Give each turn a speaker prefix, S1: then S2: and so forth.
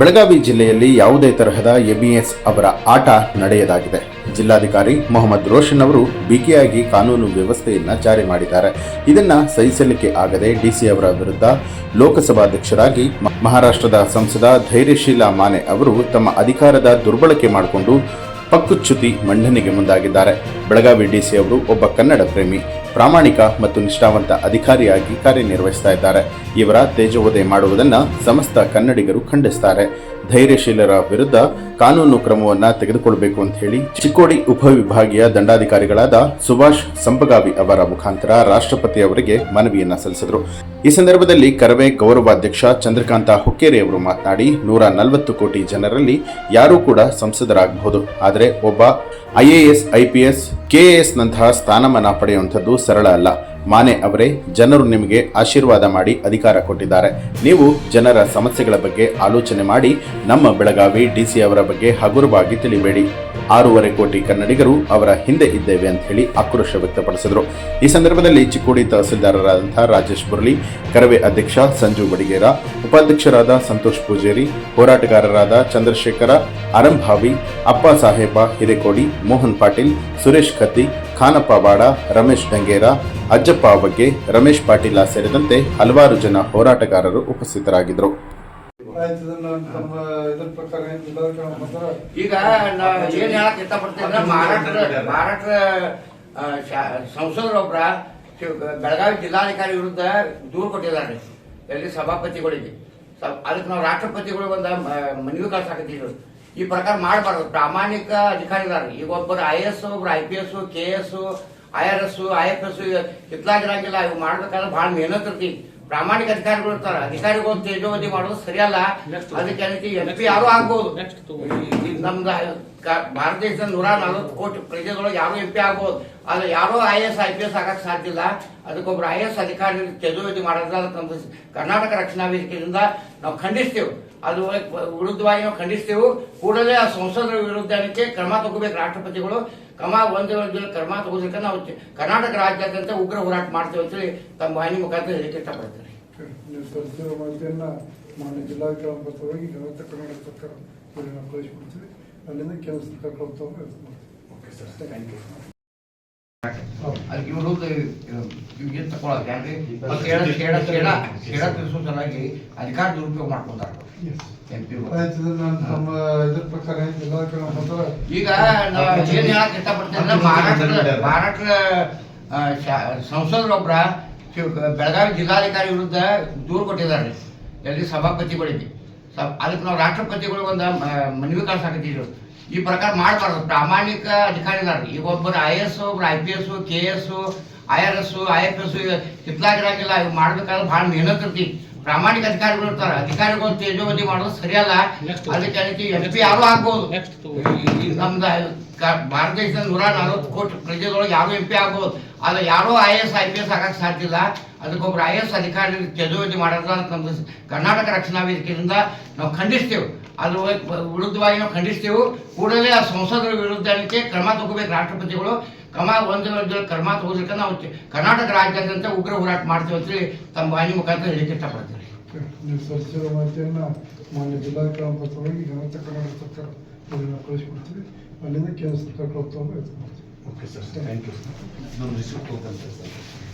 S1: ಬೆಳಗಾವಿ ಜಿಲ್ಲೆಯಲ್ಲಿ ಯಾವುದೇ ತರಹದ ಎಬಿಎಸ್ ಅವರ ಆಟ ನಡೆಯದಾಗಿದೆ. ಜಿಲ್ಲಾಧಿಕಾರಿ ಮೊಹಮ್ಮದ್ ರೋಷನ್ ಅವರು ಬಿಗಿಯಾಗಿ ಕಾನೂನು ವ್ಯವಸ್ಥೆಯನ್ನ ಜಾರಿ ಮಾಡಿದ್ದಾರೆ. ಇದನ್ನ ಸಹಿಸಲಿಕ್ಕೆ ಆಗದೆ ಡಿಸಿ ಅವರ ವಿರುದ್ಧ ಲೋಕಸಭಾಧ್ಯಕ್ಷರಾಗಿ ಮಹಾರಾಷ್ಟ್ರದ ಸಂಸದ ಧೈರ್ಯಶೀಲ ಮಾನೆ ಅವರು ತಮ್ಮ ಅಧಿಕಾರದ ದುರ್ಬಳಕೆ ಮಾಡಿಕೊಂಡು ಪಕ್ಕುಚ್ಯುತಿ ಮಂಡನೆಗೆ ಮುಂದಾಗಿದ್ದಾರೆ. ಬೆಳಗಾವಿ ಡಿಸಿ ಅವರು ಒಬ್ಬ ಕನ್ನಡ ಪ್ರೇಮಿ. ಪ್ರಾಮಾಣಿಕ ಮತ್ತು ನಿಷ್ಠಾವಂತ ಅಧಿಕಾರಿಯಾಗಿ ಕಾರ್ಯನಿರ್ವಹಿಸ್ತಾ ಇದ್ದಾರೆ. ಇವರ ತೇಜೋವಧೆ ಮಾಡುವುದನ್ನು ಸಮಸ್ತ ಕನ್ನಡಿಗರು ಖಂಡಿಸ್ತಾರೆ. ಧೈರ್ಯಶೀಲರ ವಿರುದ್ಧ ಕಾನೂನು ಕ್ರಮವನ್ನ ತೆಗೆದುಕೊಳ್ಳಬೇಕು ಅಂತ ಹೇಳಿ ಚಿಕ್ಕೋಡಿ ಉಪವಿಭಾಗೀಯ ದಂಡಾಧಿಕಾರಿಗಳಾದ ಸುಭಾಷ್ ಸಂಪಗಾವಿ ಅವರ ಮುಖಾಂತರ ರಾಷ್ಟ್ರಪತಿ ಅವರಿಗೆ ಮನವಿಯನ್ನ ಸಲ್ಲಿಸಿದರು. ಈ ಸಂದರ್ಭದಲ್ಲಿ ಕರವೇ ಗೌರವಾಧ್ಯಕ್ಷ ಚಂದ್ರಕಾಂತ ಹುಕ್ಕೇರಿ ಅವರು ಮಾತನಾಡಿ, ನೂರ ನಲವತ್ತು ಕೋಟಿ ಜನರಲ್ಲಿ ಯಾರೂ ಕೂಡ ಸಂಸದರಾಗಬಹುದು. ಆದರೆ ಒಬ್ಬ ಐಎಎಸ್ ಐಪಿಎಸ್ ಎಸ್ ನಂತಹ ಸ್ಥಾನಮಾನ ಪಡೆಯುವಂಥದ್ದು ಸರಳ ಅಲ್ಲ. ಮಾನೆ ಅವರೇ, ಜನರು ನಿಮಗೆ ಆಶೀರ್ವಾದ ಮಾಡಿ ಅಧಿಕಾರ ಕೊಟ್ಟಿದ್ದಾರೆ. ನೀವು ಜನರ ಸಮಸ್ಯೆಗಳ ಬಗ್ಗೆ ಆಲೋಚನೆ ಮಾಡಿ, ನಮ್ಮ ಬೆಳಗಾವಿ ಡಿಸಿ ಅವರ ಬಗ್ಗೆ ಹಗುರವಾಗಿ ತಿಳಿಬೇಡಿ. ಆರೂವರೆ ಕೋಟಿ ಕನ್ನಡಿಗರು ಅವರ ಹಿಂದೆ ಇದ್ದೇವೆ ಅಂತ ಹೇಳಿ ಆಕ್ರೋಶ ವ್ಯಕ್ತಪಡಿಸಿದರು. ಈ ಸಂದರ್ಭದಲ್ಲಿ ಚಿಕ್ಕೋಡಿ ತಹಸೀಲ್ದಾರರಾದಂತಹ ರಾಜೇಶ್ ಬುರ್ಲಿ, ಕರವೇ ಅಧ್ಯಕ್ಷ ಸಂಜು ಬಡಿಗೇರ, ಉಪಾಧ್ಯಕ್ಷರಾದ ಸಂತೋಷ್ ಪೂಜೇರಿ, ಹೋರಾಟಗಾರರಾದ ಚಂದ್ರಶೇಖರ ಅರಂಭಾವಿ ಅಪ್ಪ ಸಾಹೇಬ ಹಿರೇಕೋಡಿ, ಮೋಹನ್ ಪಾಟೀಲ್, ಸುರೇಶ್ ಕತ್ತಿ ಖಾನಪ್ಪ ಬಾಡ ರಮೇಶ್ ಡಂಗೇರ, ಅಜ್ಜಪ್ಪ ಬಗ್ಗೆ ರಮೇಶ್ ಪಾಟೀಲ ಸೇರಿದಂತೆ ಹಲವಾರು ಜನ ಹೋರಾಟಗಾರರು ಉಪಸ್ಥಿತರಾಗಿದ್ದರು.
S2: ಈಗ ಏನ್ ಹೇಳಕ್ ಮಹಾರಾಷ್ಟ್ರ ಬೆಳಗಾವಿ ಜಿಲ್ಲಾಧಿಕಾರಿ ವಿರುದ್ಧ ದೂರು ಕೊಟ್ಟಿದ್ದಾರೆ. ಎಲ್ಲಿ ಸಭಾಪತಿಗಳಿಗೆ. ಅದಕ್ಕೆ ನಾವು ರಾಷ್ಟ್ರಪತಿಗಳು ಒಂದು ಮನವಿ ಕಳ್ಸಾಕತ್ತಿದ್ರು ಈ ಪ್ರಕಾರ ಮಾಡಬಾರ್ದು. ಪ್ರಾಮಾಣಿಕ ಅಧಿಕಾರಿಗಳು ಈಗ ಒಬ್ಬರು ಐ ಎಸ್ ಒಬ್ರು I P S K S I R S I F S ಇತ್ಲಾಗಿರಂಗಿಲ್ಲ ಇವು ಮಾಡ್ಬೇಕಾದ್ರೆ ಬಹಳ ಮೆಹನತ್ ಇರ್ತಿ. ಪ್ರಾಮಾಣಿಕ ಅಧಿಕಾರಿಗಳು ಇರ್ತಾರ. ಅಧಿಕಾರಿಗಳು ತೇಜೋವಧಿ ಮಾಡೋದು ಸರಿಯಲ್ಲ. ಅದಕ್ಕೆ ಎಂ ಪಿ ಯಾರು ಆಗ್ಬೋದು. ಈ ನಮ್ದು ಭಾರತ ದೇಶದ ನೂರ ನಲವತ್ತು ಕೋಟಿ ಪ್ರಜೆಗಳು ಯಾರು ಎಂ ಪಿ ಆಗ್ಬೋದು. ಆದ್ರೆ ಯಾರೋ I S, I P S ಆಗಕ್ಕೆ ಸಾಧ್ಯ ಇಲ್ಲ ಅದಕ್ಕೊಬ್ರು ಐ ಎಸ್ ಅಧಿಕಾರಿ ತೆದುವದಿ ಮಾಡೋದ್ರ ಅದಕ್ಕೆ ಕರ್ನಾಟಕ ರಕ್ಷಣಾ ವೇದಿಕೆಯಿಂದ ನಾವು ಖಂಡಿಸ್ತೇವೆ. ಅದು ವಿರುದ್ಧವಾಗಿ ನಾವು ಖಂಡಿಸ್ತೇವೆ. ಕೂಡಲೇ ಆ ಸಂಸದರ ವಿರುದ್ಧ ಕ್ರಮ ತಗೋಬೇಕು ರಾಷ್ಟ್ರಪತಿಗಳು. ಕ್ರಮ ಒಂದು ಒಂದು ಕ್ರಮ ತಗೋದಕ್ಕೆ ನಾವು ಕರ್ನಾಟಕ ರಾಜ್ಯಾದ್ಯಂತ ಉಗ್ರ ಹೋರಾಟ ಮಾಡ್ತೇವೆ ಅಂತೇಳಿ ತಮ್ಮ ವಾಹಿನಿ ಮುಖಾಂತರ ಹೇಳಿಕೆ
S3: ಇಷ್ಟಪಡ್ತಾರೆ ಮಾಹಿತಿಯನ್ನ ಮಾನ್ಯ ಜಿಲ್ಲಾಧಿಕಾರಿ ಕರ್ನಾಟಕ ಸರ್ಕಾರ ಕರ್ನಾಟಕ ಸರ್ಕಾರ ಇವರನ್ನ ಕಳಿಸ್ಬಿಡ್ತೀವಿ ಅಲ್ಲಿಂದ ಕೇಂದ್ರ ಸರ್ಕಾರ ಕಳಿಸ್ತಾರೆ
S2: ಅಲ್ಲಿ ಇವರು ಏನ್ ತಗೊಳಕ್ ಶೇಡ ತಿಳಿಸೋ ಸಲುವಾಗಿ ಅಧಿಕಾರ ದುರುಪಯೋಗ ಮಾಡ್ಕೊಂಡಾರ ಈಗ ಏನ್ ಹೇಳಕ್ ಇಷ್ಟಪಡ್ತೀನಿ ಮಹಾರಾಷ್ಟ್ರ ಮಹಾರಾಷ್ಟ್ರ ಶಿವ್- ಬೆಳಗಾವಿ ಜಿಲ್ಲಾಧಿಕಾರಿ ವಿರುದ್ಧ ದೂರು ಕೊಟ್ಟಿದ್ದಾರೆ. ಎಲ್ಲಿ ಸಭಾಪತಿಗಳಿಗೆ ಅದಕ್ಕೆ ನಾವು ರಾಷ್ಟ್ರಪತಿಗಳು ಒಂದು ಮನವಿ ಕಳ್ಸಾಕತ್ತಿದ್ರು ಈ ಪ್ರಕಾರ ಮಾಡಬಾರ್ದು. ಪ್ರಾಮಾಣಿಕ ಅಧಿಕಾರಿಗಳು ಈಗ ಒಬ್ಬರು ಐ ಎಸ್ ಒಬ್ರು I P S K S I R S I F S ಹಿತ್ಲಾಗಿರಂಗಿಲ್ಲ ಇವು ಮಾಡ್ಬೇಕಾದ್ರೆ ಭಾಳ ಮೆಹನತ್ ಇರ್ತಿ. ಪ್ರಾಮಾಣಿಕ ಅಧಿಕಾರಿಗಳು ಇರ್ತಾರೆ. ಅಧಿಕಾರಿಗಳು ತೇಜೋವಧಿ ಮಾಡೋದು ಸರಿಯಲ್ಲ. ಅದಕ್ಕೆ ಅದಕ್ಕೆ ಎಸ್ ಪಿ ಯಾರು ಆಗ್ಬೋದು ಈ ನಮ್ದು ಭಾರತ ದೇಶದ ನೂರ ನಲವತ್ತು ಕೋಟಿ ಪ್ರಜೆದೊಳಗೆ ಯಾರು ಎಂ ಪಿ ಆಗ್ಬೋದು? ಆದ್ರೆ ಯಾರೋ I S I P S ಆಗಕ್ಕೆ ಸಾಧ್ಯ ಇಲ್ಲ. ಅದಕ್ಕೊಬ್ರು ಐ ಎಸ್ ಅಧಿಕಾರಿ ತೆದುವದಿ ಮಾಡೋದು ಅಂತ ನಮ್ದು ಕರ್ನಾಟಕ ರಕ್ಷಣಾ ವೇದಿಕೆಯಿಂದ ನಾವು ಖಂಡಿಸ್ತೇವೆ. ಅದ್ರ ವಿರುದ್ಧವಾಗಿ ನಾವು ಖಂಡಿಸ್ತೇವೆ. ಕೂಡಲೇ ಆ ಸಂಸದರ ವಿರುದ್ಧ ಕ್ರಮ ತಗೋಬೇಕು ರಾಷ್ಟ್ರಪತಿಗಳು. ಕ್ರಮ ಒಂದು ಕ್ರಮ ತಗೋದಕ್ಕೆ ನಾವು ಕರ್ನಾಟಕ ರಾಜ್ಯಾದ್ಯಂತ ಉಗ್ರ ಹೋರಾಟ ಮಾಡ್ತೇವೆ ಅಂತೇಳಿ ತಮ್ಮ ವಾಹಿನಿ ಮುಖಾಂತರ ಹೇಳಿಕೆ ಇಷ್ಟಪಡ್ತೀವಿ
S3: ನೀವು ಸಲ್ಲಿಸಿರೋ ಮಾನ್ಯ ಕರ್ನಾಟಕ ಸರ್ಕಾರ ಅಲ್ಲಿಂದ ಕೇಂದ್ರ ಸರ್ಕಾರ ಕಳಿಸ್ತಾರೆ
S4: ಓಕೆ ಸರ್. Thank you. ನಾನು ರಿಸಿಪ್ಟ್ ಹೋಗ್ತಂತೆ ಸರ್.